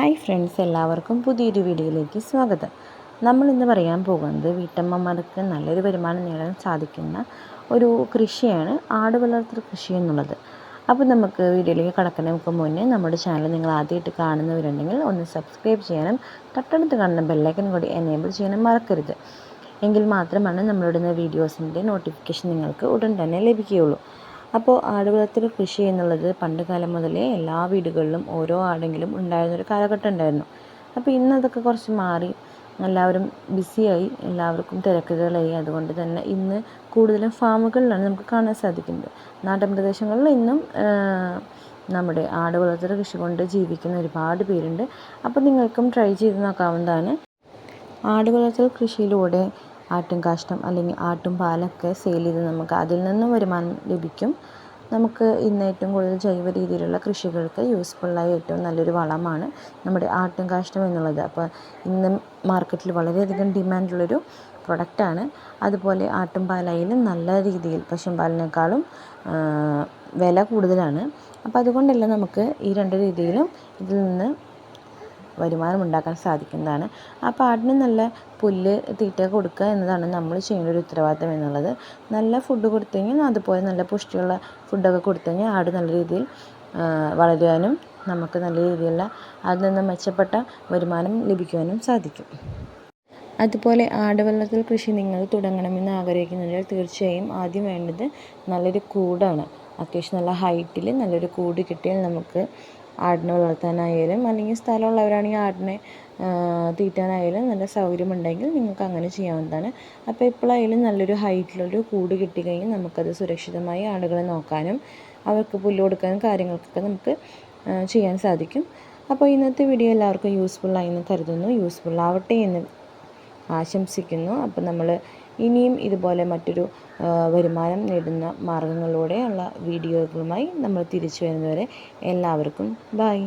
Hi friends എല്ലാവർക്കും പുതിയൊരു വീഡിയോയിലേക്ക് സ്വാഗതം. നമ്മൾ ഇന്ന് പറയാൻ പോകുന്നത് വീട്ടമ്മമാർക്ക് നല്ലൊരു വരുമാനം നേടാൻ സാധിക്കുന്ന ഒരു കൃഷിയാണ് ആട് വളർത്തൽ കൃഷി എന്നുള്ളത്. അപ്പോൾ നമുക്ക് വീഡിയോയിലേക്ക് കടക്കുന്നതിന് മുന്നേ നമ്മുടെ ചാനൽ നിങ്ങൾ ആദ്യമായിട്ട് കാണുന്നവരുണ്ടെങ്കിൽ ഒന്ന് സബ്സ്ക്രൈബ് ചെയ്യാനും തൊട്ടടുത്ത് കാണുന്ന ബെല്ലൈക്കൻ കൂടി എനേബിൾ ചെയ്യാനും മറക്കരുത്. എങ്കിൽ മാത്രമാണ് നമ്മളിടുന്ന വീഡിയോസിന്റെ നോട്ടിഫിക്കേഷൻ നിങ്ങൾക്ക് ഉടൻ തന്നെ ലഭിക്കുകയുള്ളൂ. അപ്പോൾ ആടുവളർത്തൽ കൃഷി എന്നുള്ളത് പണ്ട് കാലം മുതലേ എല്ലാ വീടുകളിലും ഓരോ ആടെങ്കിലും ഉണ്ടായിരുന്നൊരു കാലഘട്ടം ഉണ്ടായിരുന്നു. അപ്പോൾ ഇന്നതൊക്കെ കുറച്ച് മാറി എല്ലാവരും ബിസിയായി എല്ലാവർക്കും തിരക്കുകളായി. അതുകൊണ്ട് തന്നെ ഇന്ന് കൂടുതലും ഫാമുകളിലാണ് നമുക്ക് കാണാൻ സാധിക്കുന്നത്. നാടൻ പ്രദേശങ്ങളിൽ ഇന്നും നമ്മുടെ ആട് വളർത്തൽ കൃഷി കൊണ്ട് ജീവിക്കുന്ന ഒരുപാട് പേരുണ്ട്. അപ്പോൾ നിങ്ങൾക്കും ട്രൈ ചെയ്ത് നോക്കാവുന്നതാണ്. ആട് വളർത്തൽ കൃഷിയിലൂടെ ആട്ടും കാഷ്ടം അല്ലെങ്കിൽ ആട്ടും പാലൊക്കെ സെയിൽ ചെയ്ത് നമുക്ക് അതിൽ നിന്നും വരുമാനം ലഭിക്കും. നമുക്ക് ഇന്ന് ഏറ്റവും കൂടുതൽ ജൈവ രീതിയിലുള്ള കൃഷികൾക്ക് യൂസ്ഫുള്ളായ ഏറ്റവും നല്ലൊരു വളമാണ് നമ്മുടെ ആട്ടും കാഷ്ടം എന്നുള്ളത്. അപ്പോൾ ഇന്ന് മാർക്കറ്റിൽ വളരെയധികം ഡിമാൻഡുള്ളൊരു പ്രൊഡക്റ്റാണ് അതുപോലെ ആട്ടും പാലായാലും നല്ല രീതിയിൽ പശു പാലിനേക്കാളും വില കൂടുതലാണ്. അപ്പോൾ അതുകൊണ്ടല്ല നമുക്ക് ഈ രണ്ട് രീതിയിലും ഇതിൽ നിന്ന് വരുമാനം ഉണ്ടാക്കാൻ സാധിക്കുന്നതാണ്. ആ പാടിന് നല്ല പുല്ല് തീറ്റ കൊടുക്കുക എന്നതാണ് നമ്മൾ ചെയ്യേണ്ട ഒരു ഉത്തരവാദിത്തം എന്നുള്ളത്. നല്ല ഫുഡ് കൊടുത്തു അതുപോലെ നല്ല പുഷ്ടിയുള്ള ഫുഡൊക്കെ കൊടുത്തു ആട് നല്ല രീതിയിൽ വളരുവാനും നമുക്ക് നല്ല രീതിയിലുള്ള അതിൽ നിന്ന് മെച്ചപ്പെട്ട വരുമാനം ലഭിക്കുവാനും സാധിക്കും. അതുപോലെ ആടുവെള്ളത്തിൽ കൃഷി നിങ്ങൾ തുടങ്ങണമെന്ന് ആഗ്രഹിക്കുന്നുണ്ടെങ്കിൽ തീർച്ചയായും ആദ്യം വേണ്ടത് നല്ലൊരു കൂടാണ്. അത്യാവശ്യം നല്ല ഹൈറ്റിൽ നല്ലൊരു കൂട് കിട്ടിയാൽ നമുക്ക് ആടിനെ വളർത്താനായാലും അല്ലെങ്കിൽ സ്ഥലമുള്ളവരാണെങ്കിൽ ആടിനെ തീറ്റാനായാലും നല്ല സൗകര്യമുണ്ടെങ്കിൽ നിങ്ങൾക്ക് അങ്ങനെ ചെയ്യാവുന്നതാണ്. അപ്പോൾ എപ്പോഴായാലും നല്ലൊരു ഹൈറ്റിലൊരു കൂട് കിട്ടിക്കഴിഞ്ഞാൽ നമുക്കത് സുരക്ഷിതമായി ആടുകളെ നോക്കാനും അവർക്ക് പുല്ല് കൊടുക്കാനും കാര്യങ്ങൾക്കൊക്കെ നമുക്ക് ചെയ്യാൻ സാധിക്കും. അപ്പോൾ ഇന്നത്തെ വീഡിയോ എല്ലാവർക്കും യൂസ്ഫുള്ളായി എന്ന് കരുതുന്നു. യൂസ്ഫുൾ ആവട്ടെ എന്ന് ആശംസിക്കുന്നു. അപ്പോൾ നമ്മൾ ഇനിയും ഇതുപോലെ മറ്റൊരു വരുമാനം നേടുന്ന മാർഗങ്ങളിലൂടെയുള്ള വീഡിയോകളുമായി നമ്മൾ തിരിച്ചു വരുന്നവരെ എല്ലാവർക്കും ബൈ.